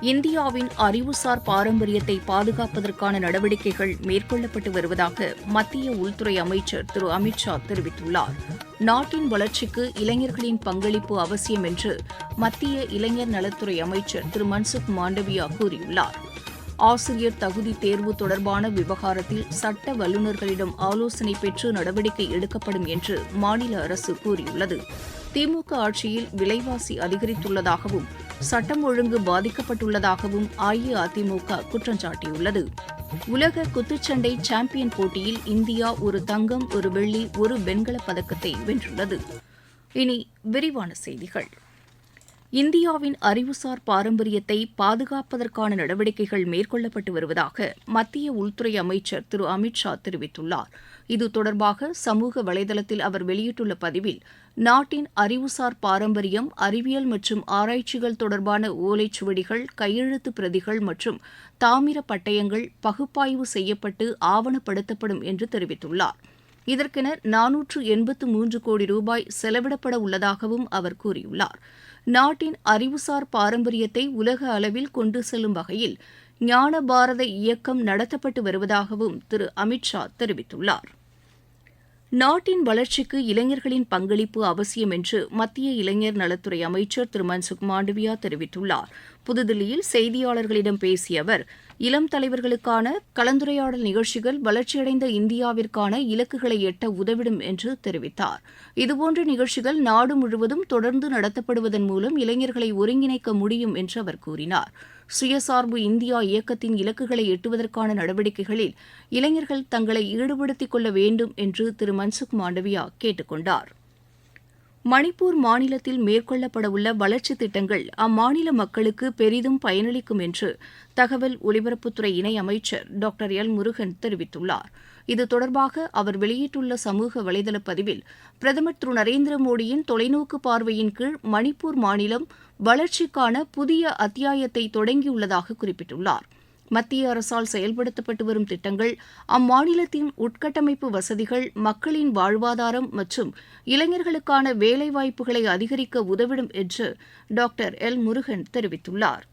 இந்தியாவின் அறிவுசார் பாரம்பரியத்தை பாதுகாப்பதற்கான நடவடிக்கைகள் மேற்கொள்ளப்பட்டு வருவதாக மத்திய உள்துறை அமைச்சர் திரு அமித் ஷா தெரிவித்துள்ளார். நாட்டின் வளர்ச்சிக்கு இளைஞர்களின் பங்களிப்பு அவசியம் என்று மத்திய இளைஞர் நலத்துறை அமைச்சர் திரு மன்சுக் மாண்டவியா கூறியுள்ளார். ஆசிரியர் தகுதி தேர்வு தொடர்பான விவகாரத்தில் சட்ட வல்லுநர்களிடம் ஆலோசனை பெற்று நடவடிக்கை எடுக்கப்படும் என்று மாநில அரசு கூறியுள்ளது. திமுக ஆட்சியில் விலைவாசி அதிகரித்துள்ளதாகவும் சட்டம் ஒழுங்கு பாதிக்கப்பட்டுள்ளதாகவும் அஇஅதிமுக குற்றம் சாட்டியுள்ளது. உலக குத்துச்சண்டை சாம்பியன் போட்டியில் இந்தியா ஒரு தங்கம் ஒரு வெள்ளி ஒரு வெண்கலப் பதக்கத்தை வென்றுள்ளது. இனி விரிவான செய்திகள். இந்தியாவின் அறிவுசார் பாரம்பரியத்தை பாதுகாப்பதற்கான நடவடிக்கைகள் மேற்கொள்ளப்பட்டு வருவதாக மத்திய உள்துறை அமைச்சர் திரு அமித் ஷா தெரிவித்துள்ளார். இது தொடர்பாக சமூக வலைதளத்தில் அவர் வெளியிட்டுள்ள பதிவில் நாட்டின் அறிவுசார் பாரம்பரியம் அறிவியல் மற்றும் ஆராய்ச்சிகள் தொடர்பான ஓலைச்சுவடிகள் கையெழுத்து பிரதிகள் மற்றும் தாமிர பட்டயங்கள் பகுப்பாய்வு செய்யப்பட்டு ஆவணப்படுத்தப்படும் என்று தெரிவித்துள்ளார். இதற்கென நானூற்று எண்பத்து மூன்று கோடி ரூபாய் செலவிடப்பட உள்ளதாகவும் அவர் கூறியுள்ளார். நாட்டின் அறிவுசார் பாரம்பரியத்தை உலக அளவில் கொண்டு செல்லும் வகையில் ஞான பாரத இயக்கம் நடத்தப்பட்டு வருவதாகவும் திரு அமித் ஷா தெரிவித்துள்ளார். நாட்டின் வளர்ச்சிக்கு இளைஞர்களின் பங்களிப்பு அவசியம் என்று மத்திய இளைஞர் நலத்துறை அமைச்சர் திரு மன்சுக் மாண்டவியா தெரிவித்துள்ளார். புதுதில்லியில் செய்தியாளர்களிடம் பேசிய அவர் இளம் தலைவர்களுக்கான கலந்துரையாடல் நிகழ்ச்சிகள் வளர்ச்சியடைந்த இந்தியாவிற்கான இலக்குகளை எட்ட உதவிடும் என்று தெரிவித்தார். இதுபோன்ற நிகழ்ச்சிகள் நாடு முழுவதும் தொடர்ந்து நடத்தப்படுவதன் மூலம் இளைஞர்களை ஒருங்கிணைக்க முடியும் என்று அவர் கூறினார். சுயசார்பு இந்தியா இயக்கத்தின் இலக்குகளை எட்டுவதற்கான நடவடிக்கைகளில் இளைஞர்கள் தங்களை ஈடுபடுத்திக் கொள்ள வேண்டும் என்று திரு மன்சுக் மாண்டவியா கேட்டுக் கொண்டார். மணிப்பூர் மாநிலத்தில் மேற்கொள்ளப்படவுள்ள வளர்ச்சித் திட்டங்கள் அம்மாநில மக்களுக்கு பெரிதும் பயனளிக்கும் என்று தகவல் ஒலிபரப்புத்துறை இணை அமைச்சர் டாக்டர் எல் முருகன் தெரிவித்துள்ளார். இது தொடர்பாக அவர் வெளியிட்டுள்ள சமூக வலைதள பதிவில் பிரதமர் திரு நரேந்திர மோடியின் தொலைநோக்கு பார்வையின் கீழ் மணிப்பூர் மாநிலம் வளர்ச்சிக்கான புதிய அத்தியாயத்தை தொடங்கியுள்ளதாக குறிப்பிட்டுள்ளார். மத்திய அரசால் செயல்படுத்தப்பட்டு வரும் திட்டங்கள் அம்மாநிலத்தின் உட்கட்டமைப்பு வசதிகள் மக்களின் வாழ்வாதாரம் மற்றும் இளைஞர்களுக்கான வேலைவாய்ப்புகளை அதிகரிக்க உதவிடும் என்று டாக்டர் எல். முருகன் தெரிவித்துள்ளார்.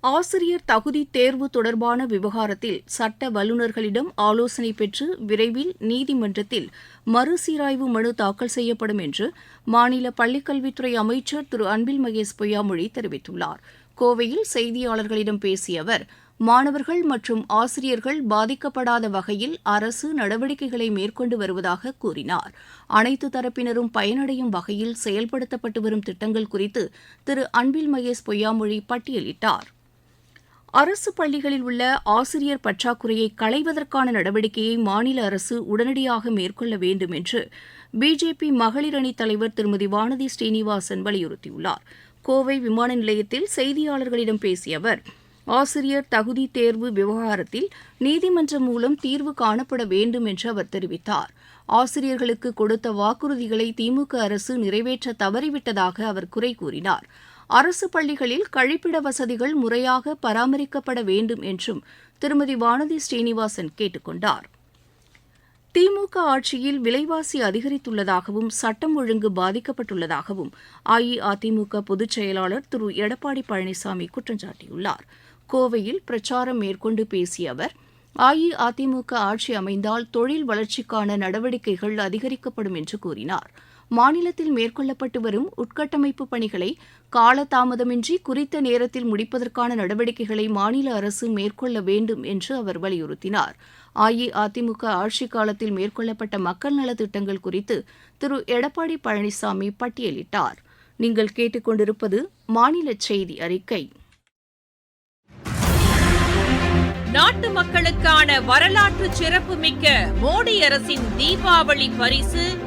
ஆசிரியர் தகுதி தேர்வு தொடர்பான விவகாரத்தில் சட்ட வல்லுநர்களிடம் ஆலோசனை பெற்று விரைவில் நீதிமன்றத்தில் மறுசீராய்வு மனு தாக்கல் செய்யப்படும் என்று மாநில பள்ளிக்கல்வித்துறை அமைச்சர் திரு. அன்பில் மகேஷ் பொய்யாமொழி தெரிவித்துள்ளார். கோவையில் செய்தியாளர்களிடம் பேசிய அவர் மாணவர்கள் மற்றும் ஆசிரியர்கள் பாதிக்கப்படாத வகையில் அரசு நடவடிக்கைகளை மேற்கொண்டு வருவதாக கூறினார். அனைத்து தரப்பினரும் பயனடையும் வகையில் செயல்படுத்தப்பட்டு வரும் திட்டங்கள் குறித்து திரு அன்பில் மகேஷ் பொய்யாமொழி பட்டியலிட்டார். அரசு பள்ளிகளில் உள்ள ஆசிரியர் பற்றாக்குறையை களைவதற்கான நடவடிக்கையை மாநில அரசு உடனடியாக மேற்கொள்ள வேண்டும் என்று பிஜேபி மகளிர் அணி தலைவர் திருமதி வானதி ஸ்ரீனிவாசன் வலியுறுத்தியுள்ளார். கோவை விமான நிலையத்தில் செய்தியாளர்களிடம் பேசிய அவர் ஆசிரியர் தகுதி தேர்வு விவகாரத்தில் நீதிமன்றம் மூலம் தீர்வு காணப்பட வேண்டும் என்று அவர் தெரிவித்தார். ஆசிரியர்களுக்கு கொடுத்த வாக்குறுதிகளை திமுக அரசு நிறைவேற்ற தவறிவிட்டதாக அவர் குறை கூறினார். அரசு பள்ளிகளில் கழிப்பிட வசதிகள் முறையாக பராமரிக்கப்பட வேண்டும் என்றும் திருமதி வானதி ஸ்ரீனிவாசன் கேட்டுக்கொண்டார் திமுக ஆட்சியில் விலைவாசி அதிகரித்துள்ளதாகவும் சட்டம் ஒழுங்கு பாதிக்கப்பட்டுள்ளதாகவும் அஇஅதிமுக பொதுச் செயலாளர் திரு. எடப்பாடி பழனிசாமி குற்றம் சாட்டியுள்ளார். கோவையில் பிரச்சாரம் மேற்கொண்டு பேசிய அவர் அஇஅதிமுக ஆட்சி அமைந்தால் தொழில் வளர்ச்சிக்கான நடவடிக்கைகள் அதிகரிக்கப்படும் என்று கூறினார். மாநிலத்தில் மேற்கொள்ளப்பட்டு வரும் உட்கட்டமைப்பு பணிகளை காலதாமதமின்றி குறித்த நேரத்தில் முடிப்பதற்கான நடவடிக்கைகளை மாநில அரசு மேற்கொள்ள வேண்டும் என்று அவர் வலியுறுத்தினார். அஇஅதிமுக ஆட்சிக் காலத்தில் மேற்கொள்ளப்பட்ட மக்கள் நலத்திட்டங்கள் குறித்து திரு. எடப்பாடி பழனிசாமி பட்டியலிட்டார். நீங்கள் கேட்டுக்கொண்டிருப்பது மாநில செய்தி அறிக்கை. நாட்டு மக்களுக்கான வரலாற்று சிறப்புமிக்க மோடி அரசின் தீபாவளி பரிசு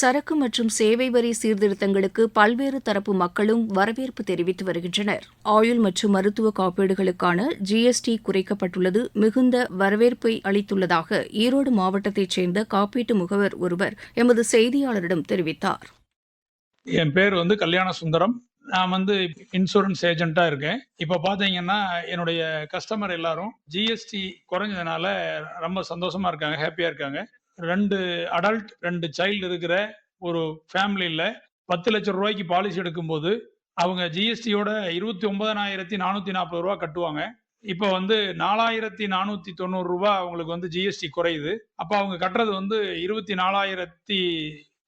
சரக்கு மற்றும் சேவை வரி சீர்திருத்தங்களுக்கு பல்வேறு தரப்பு மக்களும் வரவேற்பு தெரிவித்து வருகின்றனர். ஆயுள் மற்றும் மருத்துவ காப்பீடுகளுக்கான ஜிஎஸ்டி குறைக்கப்பட்டுள்ளது. மிகுந்த வரவேற்பை அளித்துள்ளதாக ஈரோடு மாவட்டத்தைச் சேர்ந்த காப்பீட்டு முகவர் ஒருவர் எமது செய்தியாளரிடம் தெரிவித்தார். என் பேர் வந்து கல்யாண சுந்தரம் நான் வந்து இன்சூரன்ஸ் ஏஜென்ட்டா இருக்கேன். இப்போ பார்த்தீங்கன்னா என்னுடைய கஸ்டமர் எல்லாரும் ஜிஎஸ்டி குறைஞ்சதுனால ரொம்ப சந்தோஷமா இருக்காங்க ஹாப்பியா இருக்காங்க. ரெண்டு அடல்ட் ரெண்டு சைல்டு இருக்கிற ஒரு ஃபேமிலியில் பத்து லட்சம் ரூபாய்க்கு பாலிசி எடுக்கும்போது அவங்க ஜிஎஸ்டியோட இருபத்தி ஒன்பதனாயிரத்தி நானூற்றி நாற்பது ரூபா கட்டுவாங்க. இப்போ வந்து நாலாயிரத்தி நானூற்றி தொண்ணூறு ரூபா அவங்களுக்கு வந்து ஜிஎஸ்டி குறையுது. அப்போ அவங்க கட்டுறது வந்து இருபத்தி நாலாயிரத்தி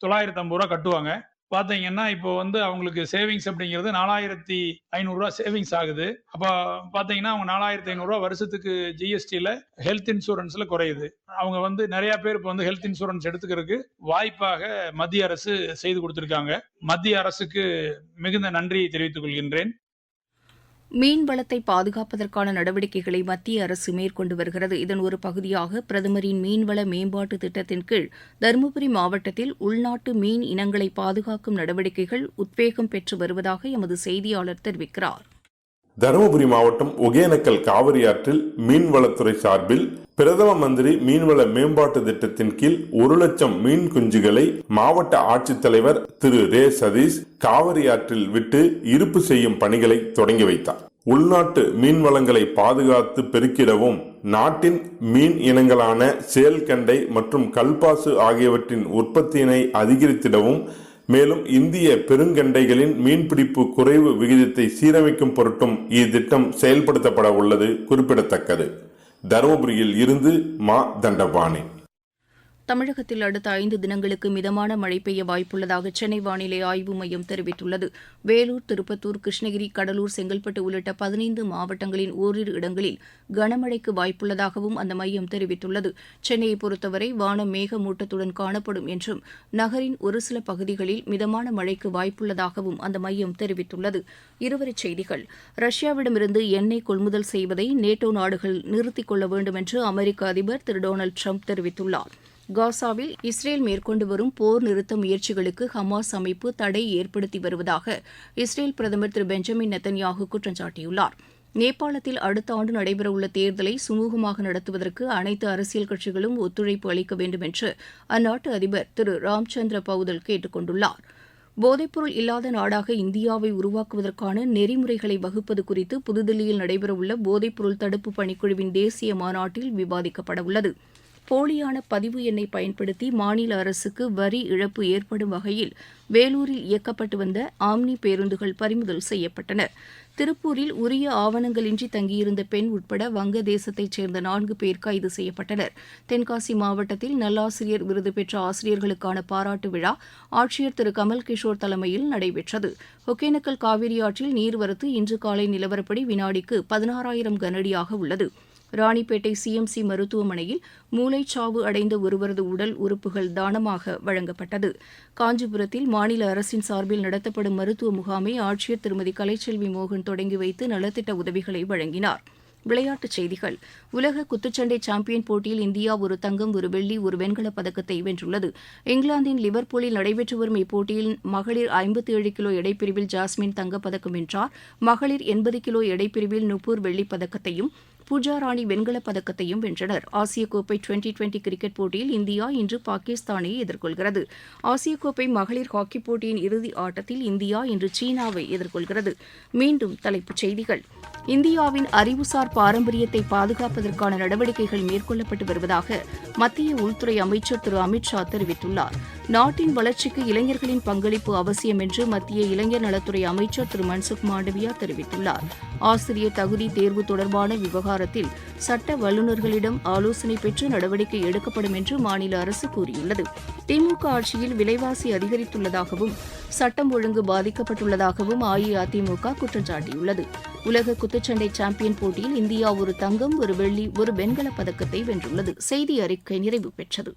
தொள்ளாயிரத்தி ஐம்பது ரூபா கட்டுவாங்க. பார்த்தீங்கன்னா இப்போ வந்து அவங்களுக்கு சேவிங்ஸ் அப்படிங்கிறது நாலாயிரத்தி ஐநூறுரூவா சேவிங்ஸ் ஆகுது. அப்போ பார்த்தீங்கன்னா அவங்க நாலாயிரத்தி ஐநூறுரூவா வருஷத்துக்கு ஜிஎஸ்டியில் ஹெல்த் இன்சூரன்ஸில் குறையுது. அவங்க வந்து நிறைய பேர் இப்போ வந்து ஹெல்த் இன்சூரன்ஸ் எடுத்துக்கிறதுக்கு வாய்ப்பாக மத்திய அரசு செய்து கொடுத்துருக்காங்க. மத்திய அரசுக்கு மிகுந்த நன்றி தெரிவித்துக் கொள்கின்றேன். மீன் வளத்தை பாதுகாப்பதற்கான நடவடிக்கைகளை மத்திய அரசு மேற்கொண்டு வருகிறது. இதன் ஒரு பகுதியாக பிரதமரின் மீன்வள மேம்பாட்டு திட்டத்தின் கீழ் தருமபுரி மாவட்டத்தில் உள்நாட்டு மீன் இனங்களை பாதுகாக்கும் நடவடிக்கைகள் உத்வேகம் பெற்று வருவதாக எமது செய்தியாளர் தெரிவிக்கிறார். தருமபுரி மாவட்டம் ஒகேனக்கல் காவிரி ஆற்றில் மீன்வளத்துறை சார்பில் பிரதம மந்திரி மீன்வள மேம்பாட்டு திட்டத்தின் கீழ் ஒரு லட்சம் மீன் குஞ்சுகளை மாவட்ட ஆட்சித்தலைவர் திரு ரே சதீஷ் காவிரி ஆற்றில் விட்டு இருப்பு செய்யும் பணிகளை தொடங்கி வைத்தார். உள்நாட்டு மீன் வளங்களை பாதுகாத்து பெருக்கிடவும் நாட்டின் மீன் இனங்களான சேல்கண்டை மற்றும் கல்பாசு ஆகியவற்றின் உற்பத்தியினை அதிகரித்திடவும் மேலும் இந்திய பெருங்கண்டைகளின் மீன்பிடிப்பு குறைவு விகிதத்தை சீரமைக்கும் பொருட்டும் இத்திட்டம் செயல்படுத்தப்பட உள்ளது குறிப்பிடத்தக்கது. தருமபுரியில் இருந்து மா தண்டபாணி. தமிழகத்தில் அடுத்த ஐந்து தினங்களுக்கு மிதமான மழை பெய்ய வாய்ப்புள்ளதாக சென்னை வானிலை ஆய்வு மையம் தெரிவித்துள்ளது. வேலூர் திருப்பத்தூர் கிருஷ்ணகிரி கடலூர் செங்கல்பட்டு உள்ளிட்ட பதினைந்து மாவட்டங்களின் ஓரிரு இடங்களில் கனமழைக்கு வாய்ப்புள்ளதாகவும் அந்த மையம் தெரிவித்துள்ளது. சென்னையை பொறுத்தவரை வானம் மேகமூட்டத்துடன் காணப்படும் என்றும் நகரின் ஒரு சில பகுதிகளில் மிதமான மழைக்கு வாய்ப்புள்ளதாகவும் அந்த மையம் தெரிவித்துள்ளது. இருவரிச் செய்திகள். ரஷ்யாவிடமிருந்து எண்ணெய் கொள்முதல் செய்வதை நேட்டோ நாடுகள் நிறுத்திக் கொள்ள வேண்டும் என்று அமெரிக்க அதிபர் திரு டொனால்டு ட்ரம்ப் தெரிவித்துள்ளார். காசாவில் இஸ்ரேல் மேற்கொண்டு வரும் போர் நிறுத்த முயற்சிகளுக்கு ஹமாஸ் அமைப்பு தடை ஏற்படுத்தி வருவதாக இஸ்ரேல் பிரதமர் திரு பெஞ்சமின் நெத்தன்யாகு குற்றம் சாட்டியுள்ளார். நேபாளத்தில் அடுத்த ஆண்டு நடைபெறவுள்ள தேர்தலை சுமூகமாக நடத்துவதற்கு அனைத்து அரசியல் கட்சிகளும் ஒத்துழைப்பு அளிக்க வேண்டும் என்று அந்நாட்டு அதிபர் திரு ராம்சந்திர பவுதல் கேட்டுக் கொண்டுள்ளார். போதைப்பொருள் இல்லாத நாடாக இந்தியாவை உருவாக்குவதற்கான நெறிமுறைகளை வகுப்பது குறித்து புதுதில்லியில் நடைபெறவுள்ள போதைப்பொருள் தடுப்பு பணிக்குழுவின் தேசிய மாநாட்டில் விவாதிக்கப்படவுள்ளது. போலியான பதிவு எண்ணை பயன்படுத்தி மாநில அரசுக்கு வரி இழப்பு ஏற்படும் வகையில் வேலூரில் இயக்கப்பட்டு வந்த ஆம்னி பேருந்துகள் பறிமுதல் செய்யப்பட்டன. திருப்பூரில் உரிய ஆவணங்களின்றி தங்கியிருந்த பெண் உட்பட வங்கதேசத்தைச் சேர்ந்த நான்கு பேர் கைது செய்யப்பட்டனர். தென்காசி மாவட்டத்தில் நல்லாசிரியர் விருது பெற்ற ஆசிரியர்களுக்கான பாராட்டு விழா ஆட்சியர் திரு. கமல் கிஷோர் தலைமையில் நடைபெற்றது. ஒகேனக்கல் காவிரி ஆற்றில் நீர்வரத்து இன்று காலை நிலவரப்படி வினாடிக்கு பதினாறாயிரம் கனஅடியாக உள்ளது. ராணிப்பேட்டை சிஎம்சி மருத்துவமனையில் மூளைச்சாவு அடைந்த ஒருவரது உடல் உறுப்புகள் தானமாக வழங்கப்பட்டது. காஞ்சிபுரத்தில் மாநில அரசின் சார்பில் நடத்தப்படும் மருத்துவ முகாமை ஆட்சியர் திருமதி கலைச்செல்வி மோகன் தொடங்கி வைத்து நலத்திட்ட உதவிகளை வழங்கினார். விளையாட்டுச் செய்திகள். உலக குத்துச்சண்டை சாம்பியன் போட்டியில் இந்தியா ஒரு தங்கம் ஒரு வெள்ளி ஒரு வெண்கலப் பதக்கத்தை வென்றுள்ளது. இங்கிலாந்தின் லிவர்பூலில் நடைபெற்று வரும் இப்போட்டியில் மகளிர் ஐம்பத்தி ஏழு கிலோ எடைப்பிரிவில் ஜாஸ்மின் தங்கப்பதக்கம் வென்றார். மகளிர் எண்பது கிலோ எடைப்பிரிவில் நுப்பூர் வெள்ளிப்பதக்கத்தையும் பூஜா ராணி வெண்கலப் பதக்கத்தையும் வென்றனர். ஆசிய கோப்பை டுவெண்டி டுவெண்டி கிரிக்கெட் போட்டியில் இந்தியா இன்று பாகிஸ்தானை எதிர்கொள்கிறது. ஆசிய கோப்பை மகளிர் ஹாக்கி போட்டியின் இறுதி ஆட்டத்தில் இந்தியா இன்று சீனாவை எதிர்கொள்கிறது. மீண்டும் தலைப்புச் செய்திகள். இந்தியாவின் அறிவுசார் பாரம்பரியத்தை பாதுகாப்பதற்கான நடவடிக்கைகள் மேற்கொள்ளப்பட்டு வருவதாக மத்திய உள்துறை அமைச்சர் திரு அமித் ஷா தெரிவித்துள்ளார். நாட்டின் வளர்ச்சிக்கு இளைஞர்களின் பங்களிப்பு அவசியம் என்று மத்திய இளைஞர் நலத்துறை அமைச்சர் திரு மன்சுக் மாண்டவியா தெரிவித்துள்ளார். ஆசிரியர் தகுதி தேர்வு தொடர்பான விவகாரத்தில் சட்ட வல்லுநர்களிடம் ஆலோசனை பெற்று நடவடிக்கை எடுக்கப்படும் என்று மாநில அரசு கூறியுள்ளது. திமுக ஆட்சியில் விலைவாசி அதிகரித்துள்ளதாகவும் சட்டம் ஒழுங்கு பாதிக்கப்பட்டுள்ளதாகவும் அஇஅதிமுக குற்றம் சாட்டியுள்ளது. உலக குத்துச்சண்டை சாம்பியன் போட்டியில் இந்தியா ஒரு தங்கம் ஒரு வெள்ளி ஒரு வெண்கலப் பதக்கத்தை வென்றுள்ளது. செய்தி அறிக்கை நிறைவு பெற்றது.